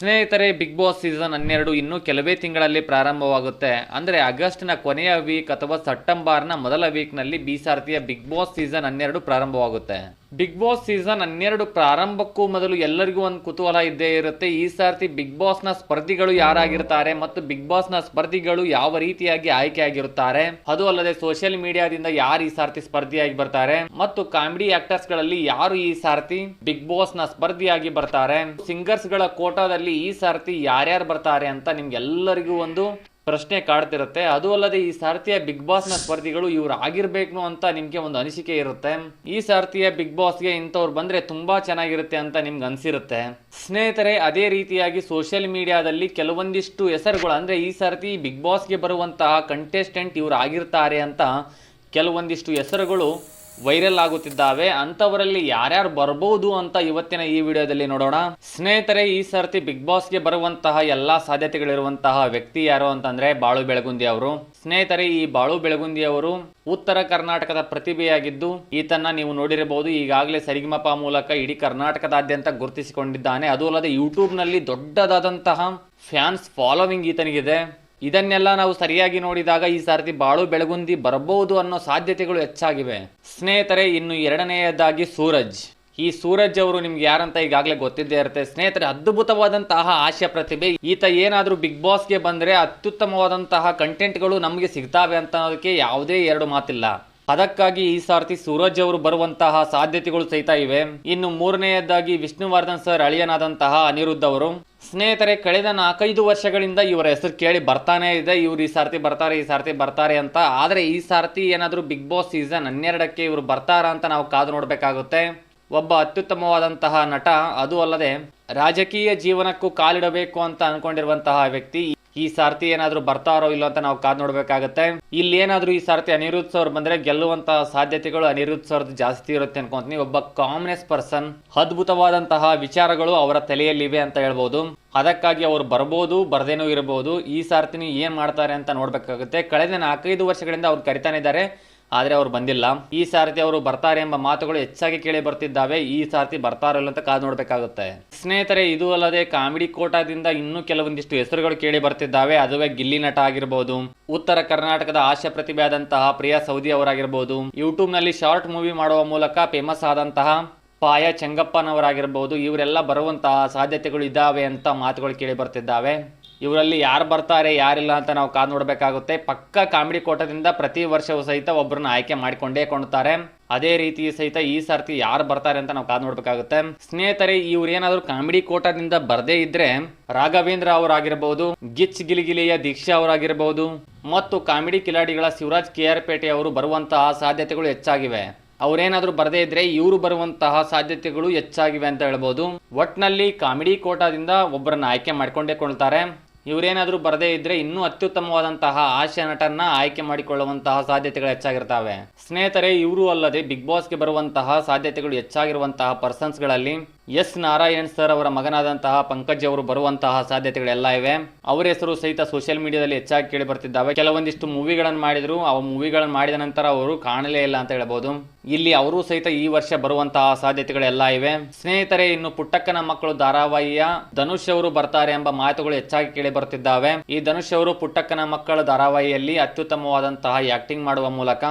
ಸ್ನೇಹಿತರೆ big Boss season ಹನ್ನೆರಡು ಇನ್ನೂ ಕೆಲವೇ ತಿಂಗಳಲ್ಲಿ ಪ್ರಾರಂಭವಾಗುತ್ತೆ. ಅಂದರೆ ಆಗಸ್ಟ್ನ ಕೊನೆಯ ವೀಕ್ ಅಥವಾ ಸೆಪ್ಟೆಂಬರ್ನ ಮೊದಲ ವೀಕ್ನಲ್ಲಿ ಬಿಸಾರ್ತಿಯ ಬಿಗ್ ಬಾಸ್ ಸೀಸನ್ ಹನ್ನೆರಡು ಪ್ರಾರಂಭವಾಗುತ್ತೆ. ಬಿಗ್ ಬಾಸ್ ಸೀಸನ್ ಹನ್ನೆರಡು ಪ್ರಾರಂಭಕ್ಕೂ ಮೊದಲು ಎಲ್ಲರಿಗೂ ಒಂದು ಕುತೂಹಲ ಇದ್ದೇ ಇರುತ್ತೆ. ಈ ಸಾರ್ತಿ ಬಿಗ್ ಬಾಸ್ನ ಸ್ಪರ್ಧಿಗಳು ಯಾರಾಗಿರ್ತಾರೆ ಮತ್ತು ಬಿಗ್ ಬಾಸ್ನ ಸ್ಪರ್ಧಿಗಳು ಯಾವ ರೀತಿಯಾಗಿ ಆಯ್ಕೆಯಾಗಿರುತ್ತಾರೆ ಅದು ಅಲ್ಲದೆ ಸೋಷಿಯಲ್ ಮೀಡಿಯಾದಿಂದ ಯಾರು ಈ ಸಾರ್ತಿ ಸ್ಪರ್ಧಿಯಾಗಿ ಬರ್ತಾರೆ? ಮತ್ತು ಕಾಮಿಡಿ ಆಕ್ಟರ್ಸ್ಗಳಲ್ಲಿ ಯಾರು ಈ ಸಾರ್ತಿ ಬಿಗ್ ಬಾಸ್ನ ಸ್ಪರ್ಧಿಯಾಗಿ ಬರ್ತಾರೆ? ಸಿಂಗರ್ಸ್ಗಳ ಕೋಟಾದಲ್ಲಿ ಈ ಸಾರ್ತಿ ಯಾರ್ಯಾರು ಬರ್ತಾರೆ ಅಂತ ನಿಮ್ಗೆಲ್ಲರಿಗೂ ಒಂದು ಪ್ರಶ್ನೆ ಕಾಡ್ತಿರುತ್ತೆ. ಅದು ಅಲ್ಲದೆ ಈ ಸಾರ್ತಿಯ ಬಿಗ್ ಬಾಸ್ನ ಸ್ಪರ್ಧಿಗಳು ಇವ್ರು ಆಗಿರ್ಬೇಕು ಅಂತ ನಿಮಗೆ ಒಂದು ಅನಿಸಿಕೆ ಇರುತ್ತೆ. ಈ ಸಾರ್ತಿಯ ಬಿಗ್ ಬಾಸ್ಗೆ ಇಂಥವ್ರು ಬಂದ್ರೆ ತುಂಬಾ ಚೆನ್ನಾಗಿರುತ್ತೆ ಅಂತ ನಿಮ್ಗೆ ಅನ್ಸಿರುತ್ತೆ. ಸ್ನೇಹಿತರೆ, ಅದೇ ರೀತಿಯಾಗಿ ಸೋಷಿಯಲ್ ಮೀಡಿಯಾದಲ್ಲಿ ಕೆಲವೊಂದಿಷ್ಟು ಹೆಸರುಗಳು ಅಂದ್ರೆ ಈ ಸಾರ್ತಿ ಬಿಗ್ ಬಾಸ್ಗೆ ಬರುವಂತಹ ಕಂಟೆಸ್ಟೆಂಟ್ ಇವ್ರು ಆಗಿರ್ತಾರೆ ಅಂತ ಕೆಲವೊಂದಿಷ್ಟು ಹೆಸರುಗಳು ವೈರಲ್ ಆಗುತ್ತಿದ್ದಾವೆ. ಅಂತವರಲ್ಲಿ ಯಾರ್ಯಾರು ಬರ್ಬೋದು ಅಂತ ಇವತ್ತಿನ ಈ ವಿಡಿಯೋದಲ್ಲಿ ನೋಡೋಣ. ಸ್ನೇಹಿತರೆ, ಈ ಸರ್ತಿ ಬಿಗ್ ಬಾಸ್ಗೆ ಬರುವಂತಹ ಎಲ್ಲಾ ಸಾಧ್ಯತೆಗಳಿರುವಂತಹ ವ್ಯಕ್ತಿ ಯಾರು ಅಂತಂದ್ರೆ ಬಾಳು ಬೆಳಗುಂದಿ ಅವರು. ಸ್ನೇಹಿತರೆ, ಈ ಬಾಳು ಬೆಳಗುಂದಿ ಅವರು ಉತ್ತರ ಕರ್ನಾಟಕದ ಪ್ರತಿಭೆಯಾಗಿದ್ದು, ಈತನ್ನ ನೀವು ನೋಡಿರಬಹುದು. ಈಗಾಗಲೇ ಸರಿಗಮಪ ಮೂಲಕ ಇಡೀ ಕರ್ನಾಟಕದಾದ್ಯಂತ ಗುರುತಿಸಿಕೊಂಡಿದ್ದಾನೆ. ಅದು ಅಲ್ಲದೆ ಯೂಟ್ಯೂಬ್ನಲ್ಲಿ ದೊಡ್ಡದಾದಂತಹ ಫ್ಯಾನ್ಸ್ ಫಾಲೋವಿಂಗ್ ಈತನಿಗಿದೆ. ಇದನ್ನೆಲ್ಲ ನಾವು ಸರಿಯಾಗಿ ನೋಡಿದಾಗ ಈ ಸಾರಥಿ ಬಾಳು ಬೆಳಗುಂದಿ ಬರಬಹುದು ಅನ್ನೋ ಸಾಧ್ಯತೆಗಳು ಹೆಚ್ಚಾಗಿವೆ. ಸ್ನೇಹಿತರೆ, ಇನ್ನು ಎರಡನೆಯದಾಗಿ ಸೂರಜ್. ಈ ಸೂರಜ್ ಅವರು ನಿಮ್ಗೆ ಯಾರಂತ ಈಗಾಗಲೇ ಗೊತ್ತಿದ್ದೇ ಇರುತ್ತೆ. ಸ್ನೇಹಿತರೆ, ಅದ್ಭುತವಾದಂತಹ ಹಾಸ್ಯ ಪ್ರತಿಭೆ. ಈತ ಏನಾದರೂ ಬಿಗ್ ಬಾಸ್ಗೆ ಬಂದ್ರೆ ಅತ್ಯುತ್ತಮವಾದಂತಹ ಕಂಟೆಂಟ್ಗಳು ನಮಗೆ ಸಿಗ್ತಾವೆ ಅಂತ ಅನ್ನೋದಕ್ಕೆ ಯಾವುದೇ ಎರಡು ಮಾತಿಲ್ಲ. ಅದಕ್ಕಾಗಿ ಈ ಸಾರ್ತಿ ಸೂರಜ್ ಅವರು ಬರುವಂತಹ ಸಾಧ್ಯತೆಗಳು ಸಹಿತ ಇವೆ. ಇನ್ನು ಮೂರನೆಯದಾಗಿ ವಿಷ್ಣುವರ್ಧನ್ ಸರ್ ಅಳಿಯನಾದಂತಹ ಅನಿರುದ್ಧ ಅವರು. ಸ್ನೇಹಿತರೆ, ಕಳೆದ ನಾಲ್ಕೈದು ವರ್ಷಗಳಿಂದ ಇವರ ಹೆಸರು ಕೇಳಿ ಬರ್ತಾನೆ ಇದೆ. ಇವ್ರು ಈ ಸಾರ್ತಿ ಬರ್ತಾರೆ, ಈ ಸಾರ್ತಿ ಬರ್ತಾರೆ ಅಂತ. ಆದರೆ ಈ ಸಾರ್ತಿ ಏನಾದರೂ ಬಿಗ್ ಬಾಸ್ ಸೀಸನ್ ಹನ್ನೆರಡಕ್ಕೆ ಇವರು ಬರ್ತಾರಾ ಅಂತ ನಾವು ಕಾದು ನೋಡಬೇಕಾಗುತ್ತೆ. ಒಬ್ಬ ಅತ್ಯುತ್ತಮವಾದಂತಹ ನಟ, ಅದು ಅಲ್ಲದೆ ರಾಜಕೀಯ ಜೀವನಕ್ಕೂ ಕಾಲಿಡಬೇಕು ಅಂತ ಅನ್ಕೊಂಡಿರುವಂತಹ ವ್ಯಕ್ತಿ. ಈ ಸಾರ್ತಿ ಏನಾದ್ರೂ ಬರ್ತಾರೋ ಇಲ್ಲೋ ಅಂತ ನಾವು ಕಾದ್ ನೋಡ್ಬೇಕಾಗತ್ತೆ. ಇಲ್ಲಿ ಏನಾದ್ರೂ ಈ ಸಾರ್ತಿ ಅನಿರುದ್ಧ ಸರ್ ಬಂದ್ರೆ ಗೆಲ್ಲುವಂತಹ ಸಾಧ್ಯತೆಗಳು ಅನಿರುದ್ಧ ಸರ್ದು ಜಾಸ್ತಿ ಇರುತ್ತೆ ಅನ್ಕೊಂತೀನಿ. ಒಬ್ಬ ಕಾಮ್ನೆಸ್ ಪರ್ಸನ್ ಅದ್ಭುತವಾದಂತಹ ವಿಚಾರಗಳು ಅವರ ತಲೆಯಲ್ಲಿವೆ ಅಂತ ಹೇಳ್ಬೋದು. ಅದಕ್ಕಾಗಿ ಅವ್ರು ಬರ್ಬೋದು, ಬರ್ದೇನೂ ಇರಬಹುದು ಈ ಸಾರ್ತಿನಿ ಏನ್ ಮಾಡ್ತಾರೆ ಅಂತ ನೋಡಬೇಕಾಗುತ್ತೆ. ಕಳೆದ ನಾಲ್ಕೈದು ವರ್ಷಗಳಿಂದ ಅವ್ರು ಕರಿತಾನೆ ಇದ್ದಾರೆ. ಆದರೆ ಅವರು ಬಂದಿಲ್ಲ. ಈ ಸಾರಥಿ ಅವರು ಬರ್ತಾರೆ ಎಂಬ ಮಾತುಗಳು ಹೆಚ್ಚಾಗಿ ಕೇಳಿ ಬರ್ತಿದ್ದಾವೆ. ಈ ಸಾರಥಿ ಬರ್ತಾರಲ್ಲ ಅಂತ ಕಾದು ನೋಡಬೇಕಾಗುತ್ತೆ. ಸ್ನೇಹಿತರೆ, ಇದು ಅಲ್ಲದೆ ಕಾಮಿಡಿ ಕೋಟಾದಿಂದ ಇನ್ನೂ ಕೆಲವೊಂದಿಷ್ಟು ಹೆಸರುಗಳು ಕೇಳಿ ಬರ್ತಿದ್ದಾವೆ. ಅದುವೇ ಗಿಲ್ಲಿ ನಟ ಆಗಿರ್ಬೋದು, ಉತ್ತರ ಕರ್ನಾಟಕದ ಆಶಯ ಪ್ರತಿಭೆ ಆದಂತಹ ಪ್ರಿಯಾ ಸೌದಿ ಅವರಾಗಿರ್ಬೋದು ಯೂಟ್ಯೂಬ್ನಲ್ಲಿ ಶಾರ್ಟ್ ಮೂವಿ ಮಾಡುವ ಮೂಲಕ ಫೇಮಸ್ ಆದಂತಹ ಪಾಯ ಚೆಂಗಪ್ಪನವರಾಗಿರ್ಬೋದು. ಇವರೆಲ್ಲ ಬರುವಂತಹ ಸಾಧ್ಯತೆಗಳು ಇದ್ದಾವೆ ಅಂತ ಮಾತುಗಳು ಕೇಳಿ ಬರ್ತಿದ್ದಾವೆ. ಇವರಲ್ಲಿ ಯಾರು ಬರ್ತಾರೆ, ಯಾರಿಲ್ಲ ಅಂತ ನಾವು ಕಾದು ನೋಡಬೇಕಾಗುತ್ತೆ. ಪಕ್ಕ ಕಾಮಿಡಿ ಕೋಟದಿಂದ ಪ್ರತಿ ವರ್ಷವೂ ಸಹಿತ ಒಬ್ಬರನ್ನ ಆಯ್ಕೆ ಮಾಡಿಕೊಂಡೇ ಕೊಂಡ್ತಾರೆ. ಅದೇ ರೀತಿ ಸಹಿತ ಈ ಸರ್ತಿ ಯಾರು ಬರ್ತಾರೆ ಅಂತ ನಾವು ಕಾದು ನೋಡ್ಬೇಕಾಗುತ್ತೆ. ಸ್ನೇಹಿತರೆ, ಇವ್ರು ಏನಾದ್ರು ಕಾಮಿಡಿ ಕೋಟದಿಂದ ಬರದೇ ಇದ್ರೆ ರಾಘವೇಂದ್ರ ಅವರಾಗಿರ್ಬೋದು, ಗಿಚ್ ಗಿಲಿಗಿಲಿಯ ದೀಕ್ಷಾ ಅವರಾಗಿರ್ಬೋದು, ಮತ್ತು ಕಾಮಿಡಿ ಕಿಲಾಡಿಗಳ ಶಿವರಾಜ್ ಕೆ ಆರ್ ಪೇಟೆ ಅವರು ಬರುವಂತಹ ಸಾಧ್ಯತೆಗಳು ಹೆಚ್ಚಾಗಿವೆ. ಅವರೇನಾದರೂ ಬರದೇ ಇದ್ರೆ ಇವರು ಬರುವಂತಹ ಸಾಧ್ಯತೆಗಳು ಹೆಚ್ಚಾಗಿವೆ ಅಂತ ಹೇಳ್ಬೋದು. ಒಟ್ನಲ್ಲಿ ಕಾಮಿಡಿ ಕೋಟಾದಿಂದ ಒಬ್ಬರನ್ನ ಆಯ್ಕೆ ಮಾಡ್ಕೊಂಡೇ ಕೊಳ್ತಾರೆ ಇವರೇನಾದ್ರೂ ಬರದೇ ಇದ್ರೆ ಇನ್ನೂ ಅತ್ಯುತ್ತಮವಾದಂತಹ ಹಾಸ್ಯ ನಟನ್ನ ಆಯ್ಕೆ ಮಾಡಿಕೊಳ್ಳುವಂತಹ ಸಾಧ್ಯತೆಗಳು ಹೆಚ್ಚಾಗಿರ್ತವೆ. ಸ್ನೇಹಿತರೆ, ಇವರು ಅಲ್ಲದೆ ಬಿಗ್ ಬಾಸ್ಗೆ ಬರುವಂತಹ ಸಾಧ್ಯತೆಗಳು ಹೆಚ್ಚಾಗಿರುವಂತಹ ಪರ್ಸನ್ಸ್ಗಳಲ್ಲಿ ಎಸ್ ನಾರಾಯಣ್ ಸರ್ ಅವರ ಮಗನಾದಂತಹ ಪಂಕಜ್ ಅವರು ಬರುವಂತಹ ಸಾಧ್ಯತೆಗಳೆಲ್ಲ ಇವೆ. ಅವರ ಹೆಸರು ಸಹಿತ ಸೋಷಿಯಲ್ ಮೀಡಿಯಾದಲ್ಲಿ ಹೆಚ್ಚಾಗಿ ಕೇಳಿ ಬರ್ತಿದ್ದಾವೆ. ಕೆಲವೊಂದಿಷ್ಟು ಮೂವಿಗಳನ್ನು ಮಾಡಿದ್ರು. ಆ ಮೂವಿಗಳನ್ನು ಮಾಡಿದ ನಂತರ ಅವರು ಕಾಣಲೇ ಇಲ್ಲ ಅಂತ ಹೇಳ್ಬೋದು. ಇಲ್ಲಿ ಅವರು ಸಹಿತ ಈ ವರ್ಷ ಬರುವಂತಹ ಸಾಧ್ಯತೆಗಳೆಲ್ಲ ಇವೆ. ಸ್ನೇಹಿತರೆ, ಇನ್ನು ಪುಟ್ಟಕ್ಕನ ಮಕ್ಕಳು ಧಾರಾವಾಹಿಯ ಧನುಷ್ ಅವರು ಬರ್ತಾರೆ ಎಂಬ ಮಾತುಗಳು ಹೆಚ್ಚಾಗಿ ಕೇಳಿ ಬರ್ತಿದ್ದಾವೆ. ಈ ಧನುಷ್ ಅವರು ಪುಟ್ಟಕ್ಕನ ಮಕ್ಕಳ ಧಾರಾವಾಹಿಯಲ್ಲಿ ಅತ್ಯುತ್ತಮವಾದಂತಹ ಆಕ್ಟಿಂಗ್ ಮಾಡುವ ಮೂಲಕ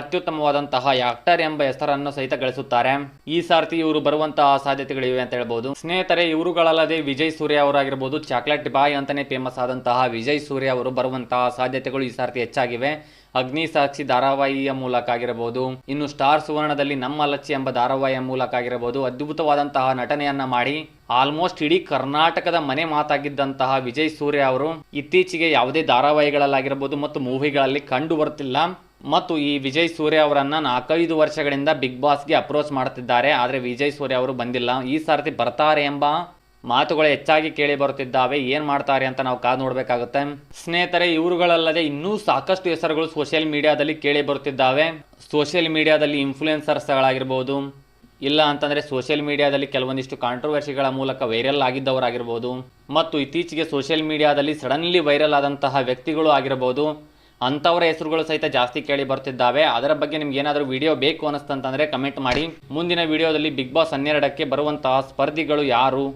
ಅತ್ಯುತ್ತಮವಾದಂತಹ ಆಕ್ಟರ್ ಎಂಬ ಹೆಸರನ್ನು ಸಹಿತ ಗಳಿಸುತ್ತಾರೆ. ಈ ಸಾರ್ತಿ ಇವರು ಬರುವಂತಹ ಸಾಧ್ಯತೆಗಳಿವೆ ಅಂತ ಹೇಳ್ಬೋದು. ಸ್ನೇಹಿತರೆ, ಇವರುಗಳಲ್ಲದೆ ವಿಜಯ್ ಸೂರ್ಯ ಅವರಾಗಿರ್ಬೋದು. ಚಾಕ್ಲೇಟ್ ಬಾಯ್ ಅಂತಾನೆ ಫೇಮಸ್ ಆದಂತಹ ವಿಜಯ್ ಸೂರ್ಯ ಅವರು ಬರುವಂತಹ ಸಾಧ್ಯತೆಗಳು ಈ ಸಾರ್ತಿ ಹೆಚ್ಚಾಗಿವೆ. ಅಗ್ನಿ ಸಾಕ್ಷಿ ಧಾರಾವಾಹಿಯ ಮೂಲಕ ಆಗಿರಬಹುದು ಇನ್ನು ಸ್ಟಾರ್ ಸುವರ್ಣದಲ್ಲಿ ನಮ್ಮ ಲಚ್ಚಿ ಎಂಬ ಧಾರಾವಾಹಿಯ ಮೂಲಕ ಆಗಿರಬಹುದು ಅದ್ಭುತವಾದಂತಹ ನಟನೆಯನ್ನ ಮಾಡಿ ಆಲ್ಮೋಸ್ಟ್ ಇಡೀ ಕರ್ನಾಟಕದ ಮನೆ ಮಾತಾಗಿದ್ದಂತಹ ವಿಜಯ್ ಸೂರ್ಯ ಅವರು ಇತ್ತೀಚೆಗೆ ಯಾವುದೇ ಧಾರಾವಾಹಿಗಳಲ್ಲಾಗಿರಬಹುದು ಮತ್ತು ಮೂವಿಗಳಲ್ಲಿ ಕಂಡು ಬರ್ತಿಲ್ಲ ಮತ್ತು ಈ ವಿಜಯ್ ಸೂರ್ಯ ಅವರನ್ನು ನಾಲ್ಕೈದು ವರ್ಷಗಳಿಂದ ಬಿಗ್ ಬಾಸ್ಗೆ ಅಪ್ರೋಚ್ ಮಾಡುತ್ತಿದ್ದಾರೆ ಆದರೆ ವಿಜಯ್ ಸೂರ್ಯ ಅವರು ಬಂದಿಲ್ಲ. ಈ ಸಾರ್ತಿ ಬರ್ತಾರೆ ಎಂಬ ಮಾತುಗಳು ಹೆಚ್ಚಾಗಿ ಕೇಳಿ ಬರುತ್ತಿದ್ದಾವೆ. ಏನು ಮಾಡ್ತಾರೆ ಅಂತ ನಾವು ಕಾದು ನೋಡಬೇಕಾಗುತ್ತೆ. ಸ್ನೇಹಿತರೆ, ಇವರುಗಳಲ್ಲದೆ ಇನ್ನೂ ಸಾಕಷ್ಟು ಹೆಸರುಗಳು ಸೋಷಿಯಲ್ ಮೀಡಿಯಾದಲ್ಲಿ ಕೇಳಿ ಬರುತ್ತಿದ್ದಾವೆ. ಸೋಷಿಯಲ್ ಮೀಡಿಯಾದಲ್ಲಿ ಇನ್ಫ್ಲೂಯೆನ್ಸರ್ಸ್ಗಳಾಗಿರ್ಬೋದು, ಇಲ್ಲ ಅಂತಂದ್ರೆ ಸೋಷಿಯಲ್ ಮೀಡಿಯಾದಲ್ಲಿ ಕೆಲವೊಂದಿಷ್ಟು ಕಾಂಟ್ರವರ್ಸಿಗಳ ಮೂಲಕ ವೈರಲ್ ಆಗಿದ್ದವರಾಗಿರ್ಬೋದು, ಮತ್ತು ಇತ್ತೀಚೆಗೆ ಸೋಷಿಯಲ್ ಮೀಡಿಯಾದಲ್ಲಿ ಸಡನ್ಲಿ ವೈರಲ್ ಆದಂತಹ ವ್ಯಕ್ತಿಗಳು ಆಗಿರಬಹುದು ಅಂಥವರ ಹೆಸರುಗಳು ಸಹಿತ ಜಾಸ್ತಿ ಕೇಳಿ ಬರ್ತಿದ್ದಾವೆ. ಅದರ ಬಗ್ಗೆ ನಿಮ್ಗೆ ಏನಾದರೂ ವಿಡಿಯೋ ಬೇಕು ಅನ್ನಿಸ್ತಂತಂದರೆ ಕಮೆಂಟ್ ಮಾಡಿ. ಮುಂದಿನ ವಿಡಿಯೋದಲ್ಲಿ ಬಿಗ್ ಬಾಸ್ ಹನ್ನೆರಡಕ್ಕೆ ಬರುವಂತಹ ಸ್ಪರ್ಧಿಗಳು ಯಾರು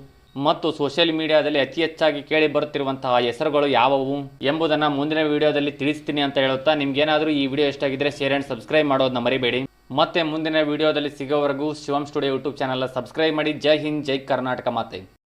ಮತ್ತು ಸೋಷಿಯಲ್ ಮೀಡಿಯಾದಲ್ಲಿ ಅತಿ ಹೆಚ್ಚಾಗಿ ಕೇಳಿ ಬರುತ್ತಿರುವಂತಹ ಹೆಸರುಗಳು ಯಾವುವು ಎಂಬುದನ್ನು ಮುಂದಿನ ವಿಡಿಯೋದಲ್ಲಿ ತಿಳಿಸ್ತೀನಿ ಅಂತ ಹೇಳುತ್ತಾ ನಿಮ್ಗೇನಾದರೂ ಈ ವಿಡಿಯೋ ಇಷ್ಟ ಆಗಿದ್ರೆ ಶೇರ್ ಆ್ಯಂಡ್ ಸಬ್ಸ್ಕ್ರೈಬ್ ಮಾಡೋದನ್ನ ಮರಿಬೇಡಿ. ಮತ್ತೆ ಮುಂದಿನ ವಿಡಿಯೋದಲ್ಲಿ ಸಿಗೋವರೆಗೂ ಶಿವಂ ಸ್ಟುಡಿಯೋ ಯೂಟ್ಯೂಬ್ ಚಾನಲ್ನ ಸಬ್ಸ್ಕ್ರೈಬ್ ಮಾಡಿ. ಜೈ ಹಿಂದ್, ಜೈ ಕರ್ನಾಟಕ ಮಾತೆ.